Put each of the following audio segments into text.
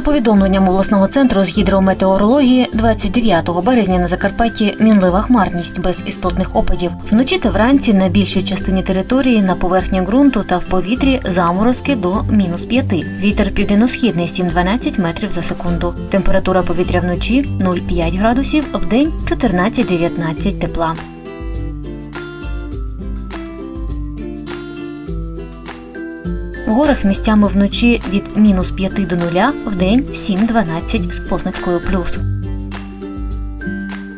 повідомленням обласного центру з гідрометеорології, 29 березня на Закарпатті мінлива хмарність без істотних опадів. Вночі та вранці на більшій частині території на поверхні ґрунту та в повітрі заморозки до мінус 5. Вітер південно-східний 7-12 метрів за секунду. Температура повітря вночі 0,5 градусів, вдень 14-19 тепла. В горах місцями вночі від мінус 5 до 0, в день 7-12 з позначкою плюс.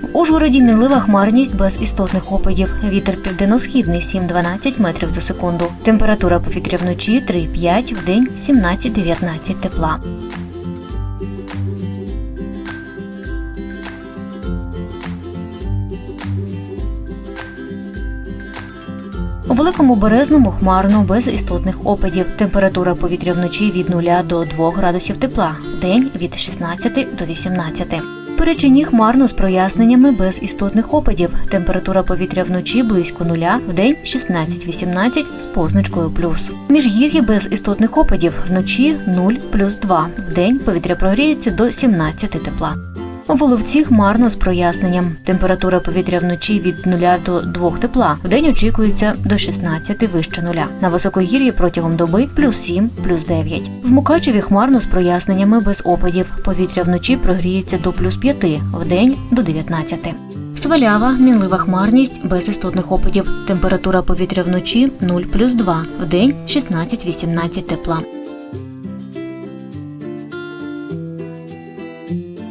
В Ужгороді мінлива хмарність без істотних опадів. Вітер південно-східний 7-12 метрів за секунду. Температура повітря вночі 3-5, в день 17-19 тепла. У великому березному хмарно без істотних опадів. Температура повітря вночі від 0 до 2 градусів тепла, вдень від 16 до 18. Перечині хмарно з проясненнями без істотних опадів. Температура повітря вночі близько нуля, вдень 16-18 з позначкою плюс. Міжгір'ї без істотних опадів вночі 0 плюс 2. Вдень повітря прогріється до 17 тепла. У Воловці хмарно з проясненням. Температура повітря вночі від 0 до 2 тепла. Вдень очікується до 16 вище нуля. На високогір'ї протягом доби плюс 7, плюс 9. В Мукачеві хмарно з проясненнями без опадів. Повітря вночі прогріється до плюс 5, вдень до 19. Свалява, мінлива хмарність без істотних опадів. Температура повітря вночі 0 плюс 2, вдень 16-18 тепла.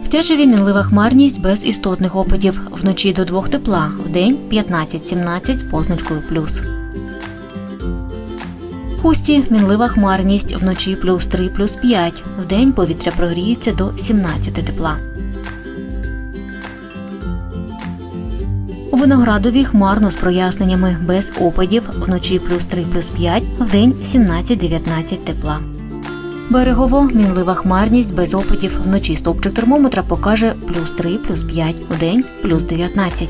В Тячеві мінлива хмарність без істотних опадів. Вночі до 2 тепла, вдень 15-17 з позначкою плюс. Хусті мінлива хмарність вночі плюс 3 плюс 5. Вдень повітря прогріється до 17 тепла. У Виноградові хмарно з проясненнями без опадів. Вночі плюс 3 плюс 5, вдень 17-19 тепла. Берегово мінлива хмарність без опадів. Вночі стовпчик термометра покаже плюс 3, плюс 5, вдень плюс 19.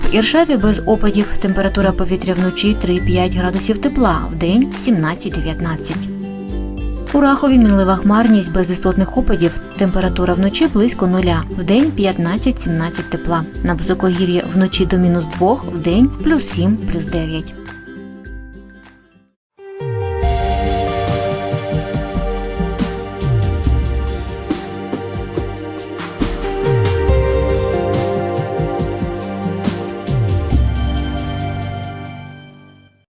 В Іршаві без опадів. Температура повітря вночі 3-5 градусів тепла, вдень 17-19. У Рахові мінлива хмарність без істотних опадів. Температура вночі близько нуля, вдень 15-17 тепла. На високогір'ї вночі до мінус 2, вдень плюс 7, плюс 9.